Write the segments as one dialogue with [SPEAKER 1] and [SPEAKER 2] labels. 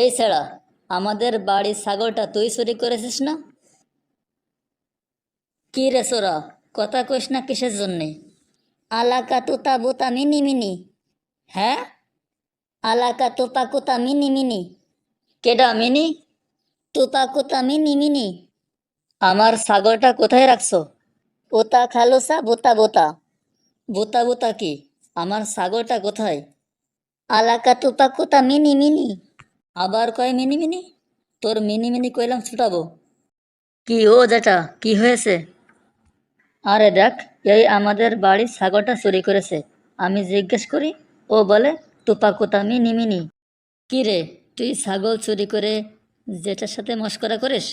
[SPEAKER 1] এই ছাড়া আমাদের বাড়ির ছাগলটা তুই চুরি করেছিস না? কি রে সোরা, কথা কইস না কিসের জন্যে? আলাকা তুতা বুতা মিনি মিনি। হ্যাঁ? আলাকা তুপা কুতা মিনি মিনি। কেডা মিনি? তুপা কুতা মিনি মিনি। আমার ছাগলটা কোথায় রাখছো? পোতা খালোসা, বোতা বোতা। বোতা বোতা কি? আমার ছাগলটা কোথায়? আলাকা তুপা কুতা মিনি মিনি। আবার কয় মিনি মিনি তোর মিনি মিনি কইলাম ছুটাবো। কি ও যেটা কি হয়েছে? আরে দেখ এই আমাদের বাড়ির ছাগলটা চুরি করেছে। আমি জিজ্ঞেস করি ও বলে তুপা কুতা মিনি মিনি কি রে তুই ছাগল চুরি করে যেটার সাথে মস্করা করিস?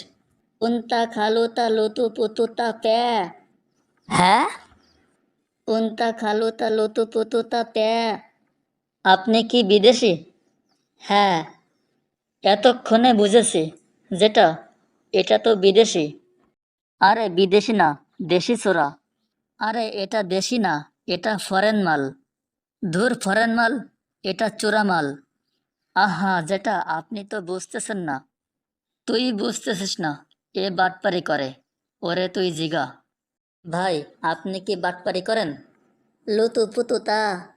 [SPEAKER 1] উন্তা খালু তা লতু পুতু তা প্যা হ্যাঁ? উন্তা খালু তা লতু পুতু তা প্যা আপনি কি বিদেশি? হ্যাঁ। এতক্ষণে বুঝেছি, যেটা, এটা তো বিদেশি। আরে বিদেশি না, দেশি চোরা। আরে এটা দেশি না, এটা ফরেন মাল। ধুর, ফরেন মাল, এটা চোরা মাল। আহা, যেটা আপনি তো বুঝতেছেন না। তুই বুঝতেছিস না, এ বাটপারি করে। ওরে তুই জিগা। ভাই, আপনি কি বাটপারি করেন? লুতু পুতু তা।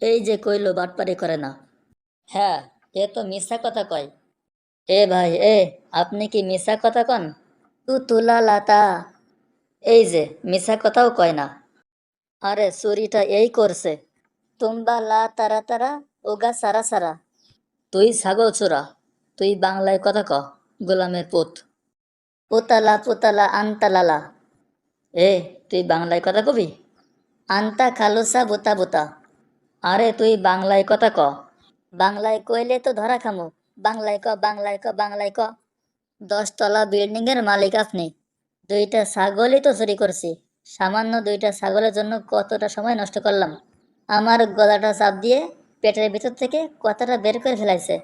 [SPEAKER 1] এই যে কইলো, বাটপারি করে না। হ্যাঁ এ তো মিথ্যা কথা কয়। এ ভাই, এ, আপনি কি মিশা কথা কন? তু তুলা লাতা। এই যে মিশা কথাও কয় না। আরে, চুরিটা এই করছে। তুম্বা লা তারা তারা, ওগা সারা সারা। তুই ছাগল চোরা, তুই বাংলায় কথা ক, গোলামের পুত। পুতালা পুতালা আন্তালালা এ, তুই বাংলায় কথা কবি? আন্তা খালুসা বুতা বুতা। আরে, তুই বাংলায় কথা ক। বাংলায় কইলে তো ধরা খামু। বাংলায় ক বাংলায় ক বাংলায় ক। দশতলা বিল্ডিং এর মালিক আপনি। দুইটা ছাগলই তো চুরি করছি। সামান্য দুইটা ছাগলের জন্য কতটা সময় নষ্ট করলাম। আমার গলাটা চাপ দিয়ে পেটের ভিতর থেকে কথাটা বের করে ফেলাইছে।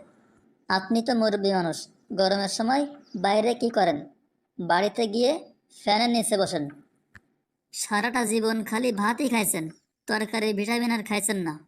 [SPEAKER 1] আপনি তো মুরব্বী মানুষ। গরমের সময় বাইরে কি করেন? বাড়িতে গিয়ে ফ্যানের নিচে বসেন। সারাটা জীবন খালি ভাতই খাইছেন। তরকারি ভিটামিন আর খাইছেন না।